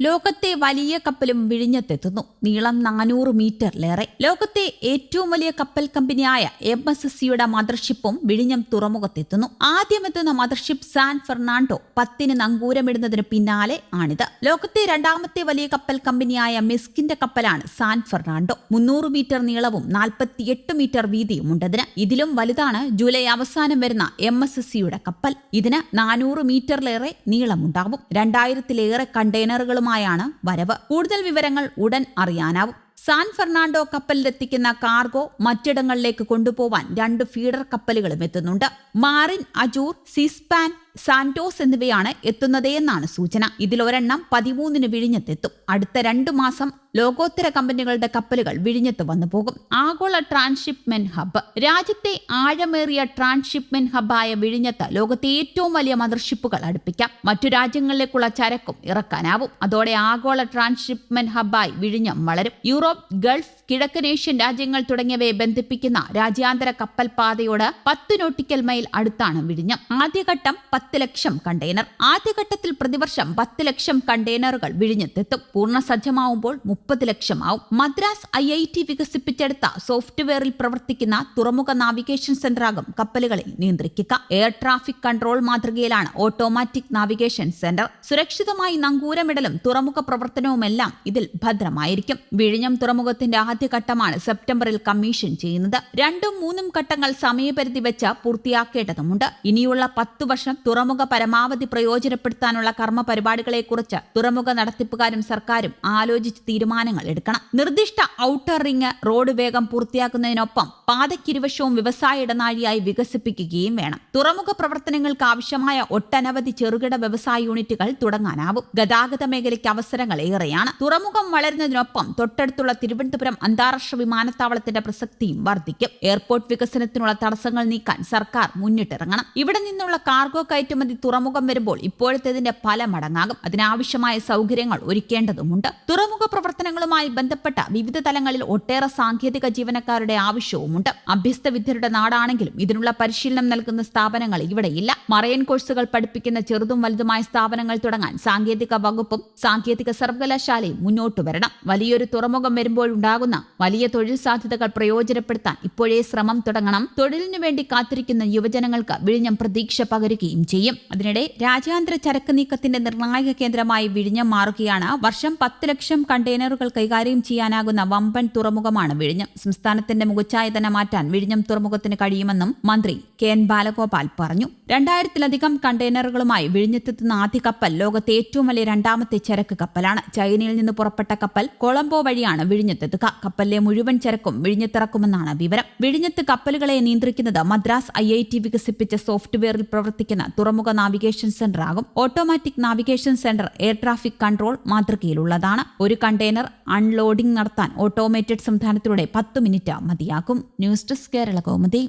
ലോകത്തെ വലിയ കപ്പലും വിഴിഞ്ഞത്തെത്തുന്നു. നീളം നാനൂറ് മീറ്ററിലേറെ. ലോകത്തെ ഏറ്റവും വലിയ കപ്പൽ കമ്പനിയായ എം എസ് എസ് സിയുടെ മദർഷിപ്പും വിഴിഞ്ഞം തുറമുഖത്തെത്തുന്നു. ആദ്യമെത്തുന്ന മദർഷിപ്പ് സാൻ ഫെർണാണ്ടോ പത്തിന് നങ്കൂരമിടുന്നതിന് പിന്നാലെ ആണിത്. ലോകത്തെ രണ്ടാമത്തെ വലിയ കപ്പൽ കമ്പനിയായ മിസ്കിന്റെ കപ്പലാണ് സാൻ ഫെർണാണ്ടോ. മുന്നൂറ് മീറ്റർ നീളവും നാൽപ്പത്തിയെട്ട് മീറ്റർ വീതിയും ഉണ്ടതിന് ഇതിലും വലുതാണ് ജൂലൈ അവസാനം വരുന്ന എം എസ് എസ് സിയുടെ കപ്പൽ. ഇതിന് നാനൂറ് മീറ്ററിലേറെ നീളമുണ്ടാകും രണ്ടായിരത്തിലേറെ കണ്ടെയ്നറുകളുമായാണ് വരവ്. കൂടുതൽ വിവരങ്ങൾ ഉടൻ അറിയാനാവും. സാൻ ഫെർണാണ്ടോ കപ്പലിലെത്തിക്കുന്ന കാർഗോ മറ്റിടങ്ങളിലേക്ക് കൊണ്ടുപോവാൻ രണ്ട് ഫീഡർ കപ്പലുകളും എത്തുന്നുണ്ട്. മാറിൻ അജൂർ സിസ്പാൻ സാന്റോസ് എന്നിവയാണ് എത്തുന്നതെന്നാണ് സൂചന. ഇതിലൊരെണ്ണം പതിമൂന്നിന് വിഴിഞ്ഞത്തെത്തും. അടുത്ത രണ്ടു മാസം ലോകോത്തര കമ്പനികളുടെ കപ്പലുകൾ വിഴിഞ്ഞത്ത് വന്നു പോകും. ആഗോള ട്രാൻസ്ഷിപ്മെന്റ് ഹബ്ബ് രാജ്യത്തെ ആഴമേറിയ ട്രാൻസ്ഷിപ്മെന്റ് ഹബ്ബായ വിഴിഞ്ഞത്ത് ലോകത്തെ ഏറ്റവും വലിയ മദർഷിപ്പുകൾ അടുപ്പിക്കാം. മറ്റു രാജ്യങ്ങളിലേക്കുള്ള ചരക്കും ഇറക്കാനാവും. അതോടെ ആഗോള ട്രാൻസ്ഷിപ്മെന്റ് ഹബ്ബായി വിഴിഞ്ഞം വളരും. യൂറോപ്പ് ഗൾഫ് കിഴക്കൻ ഏഷ്യൻ രാജ്യങ്ങൾ തുടങ്ങിയവയെ ബന്ധിപ്പിക്കുന്ന രാജ്യാന്തര കപ്പൽ പാതയോട് പത്ത് നോട്ടിക്കൽ മൈൽ അടുത്താണ് വിഴിഞ്ഞം. ആദ്യഘട്ടം പത്ത് ലക്ഷം കണ്ടെയ്നർ. ആദ്യഘട്ടത്തിൽ പ്രതിവർഷം പത്ത് ലക്ഷം കണ്ടെയ്നറുകൾ വിഴിഞ്ഞത്തെത്തും. പൂർണ സജ്ജമാവുമ്പോൾ മുപ്പത് ആവും. മദ്രാസ് ഐ ഐ ടി വികസിപ്പിച്ചെടുത്ത സോഫ്റ്റ്വെയറിൽ പ്രവർത്തിക്കുന്ന തുറമുഖ നാവിഗേഷൻ സെന്ററാകും കപ്പലുകളെ നിയന്ത്രിക്കുക. എയർ ട്രാഫിക് കൺട്രോൾ മാതൃകയിലാണ് ഓട്ടോമാറ്റിക് നാവിഗേഷൻ സെന്റർ. സുരക്ഷിതമായി നങ്കൂരമിടലും തുറമുഖ പ്രവർത്തനവുമെല്ലാം ഇതിൽ ഭദ്രമായിരിക്കും. വിഴിഞ്ഞം തുറമുഖത്തിന്റെ ആദ്യഘട്ടമാണ് സെപ്റ്റംബറിൽ കമ്മീഷൻ ചെയ്യുന്നത്. രണ്ടും മൂന്നും ഘട്ടങ്ങൾ സമയപരിധി വെച്ച് പൂർത്തിയാക്കേണ്ടതുണ്ട് ഇനിയുള്ള പത്തു വർഷം തുറമുഖ പരമാവധി പ്രയോജനപ്പെടുത്താനുള്ള കർമ്മ പരിപാടികളെക്കുറിച്ച് തുറമുഖ നടത്തിപ്പുകാരും സർക്കാരും ആലോചിച്ച് തീരുമാനങ്ങൾ എടുക്കണം. നിർദ്ദിഷ്ട ഔട്ടർ റിംഗ് റോഡ് വേഗം പൂർത്തിയാക്കുന്നതിനൊപ്പം പാതയ്ക്കിരുവശവും വ്യവസായ ഇടനാഴിയായി വികസിപ്പിക്കുകയും വേണം. തുറമുഖ പ്രവർത്തനങ്ങൾക്ക് ആവശ്യമായ ഒട്ടനവധി ചെറുകിട വ്യവസായ യൂണിറ്റുകൾ തുടങ്ങാനാവും. ഗതാഗത മേഖലയ്ക്ക് അവസരങ്ങൾ ഏറെയാണ്. തുറമുഖം വളരുന്നതിനൊപ്പം തൊട്ടടുത്തുള്ള തിരുവനന്തപുരം അന്താരാഷ്ട്ര വിമാനത്താവളത്തിന്റെ പ്രസക്തിയും വർദ്ധിക്കും. എയർപോർട്ട് വികസനത്തിനുള്ള തടസ്സങ്ങൾ നീക്കാൻ സർക്കാർ മുന്നിട്ടിറങ്ങണം. ഇവിടെ നിന്നുള്ള കാർഗോ കയറ്റുമതി തുറമുഖം വരുമ്പോൾ ഇപ്പോഴത്തേതിന്റെ പല മടങ്ങാകും. അതിനാവശ്യമായ സൗകര്യങ്ങൾ ഒരുക്കേണ്ടതുണ്ട് തുറമുഖ പ്രവർത്തനങ്ങളുമായി ബന്ധപ്പെട്ട വിവിധ തലങ്ങളിൽ ഒട്ടേറെ സാങ്കേതിക ജീവനക്കാരുടെ ആവശ്യവുമുണ്ട്. അഭ്യസ്ത വിദ്യരുടെ നാടാണെങ്കിലും ഇതിനുള്ള പരിശീലനം നൽകുന്ന സ്ഥാപനങ്ങൾ ഇവിടെയില്ല. മറയൻ കോഴ്സുകൾ പഠിപ്പിക്കുന്ന ചെറുതും വലുതുമായ സ്ഥാപനങ്ങൾ തുടങ്ങാൻ സാങ്കേതിക വകുപ്പും സാങ്കേതിക സർവകലാശാലയും മുന്നോട്ട് വരണം. വലിയൊരു തുറമുഖം വരുമ്പോഴുണ്ടാകുന്ന വലിയ തൊഴിൽ സാധ്യതകൾ പ്രയോജനപ്പെടുത്താൻ ഇപ്പോഴേ ശ്രമം തുടങ്ങണം. തൊഴിലിനു വേണ്ടി കാത്തിരിക്കുന്ന യുവജനങ്ങൾക്ക് വിഴിഞ്ഞം പ്രതീക്ഷ പകരുകയും ചെയ്യും. അതിനിടെ രാജ്യാന്തര ചരക്ക് നീക്കത്തിന്റെ നിർണായക കേന്ദ്രമായി വിഴിഞ്ഞം മാറുകയാണ്. വർഷം പത്ത് ലക്ഷം കണ്ടെയ്നറുകൾ കൈകാര്യം ചെയ്യാനാകുന്ന വമ്പൻ തുറമുഖമാണ് വിഴിഞ്ഞം. സംസ്ഥാനത്തിന്റെ മുഖച്ഛായ തന്നെ മാറ്റാൻ വിഴിഞ്ഞം തുറമുഖത്തിന് കഴിയുമെന്നും മന്ത്രി കെ എൻ ബാലഗോപാൽ പറഞ്ഞു. രണ്ടായിരത്തിലധികം കണ്ടെയ്നറുകളുമായി വിഴിഞ്ഞത്തെത്തുന്ന ആദ്യ കപ്പൽ ലോകത്തെ ഏറ്റവും വലിയ രണ്ടാമത്തെ ചരക്ക് കപ്പലാണ്. ചൈനയിൽ നിന്ന് പുറപ്പെട്ട കപ്പൽ കൊളംബോ വഴിയാണ് വിഴിഞ്ഞത്തെത്തുക. കപ്പലിലെ മുഴുവൻ ചരക്കും വിഴിഞ്ഞത്തിറക്കുമെന്നാണ് വിവരം. വിഴിഞ്ഞത്ത് കപ്പലുകളെ നിയന്ത്രിക്കുന്നത് മദ്രാസ് ഐ ഐ ടി വികസിപ്പിച്ച സോഫ്റ്റ്വെയറിൽ പ്രവർത്തിക്കുന്ന തുറമുഖ നാവിഗേഷൻ സെന്റർ ആകും automatic navigation centre air traffic control മാതൃകയിലുള്ളതാണ്. ഒരു കണ്ടെയ്നർ അൺലോഡിംഗ് നടത്താൻ ഓട്ടോമേറ്റഡ് സംവിധാനത്തിലൂടെ പത്ത് മിനിറ്റ് മതിയാക്കും ന്യൂസ് ഡെസ്ക് കേരള കൗമുദി.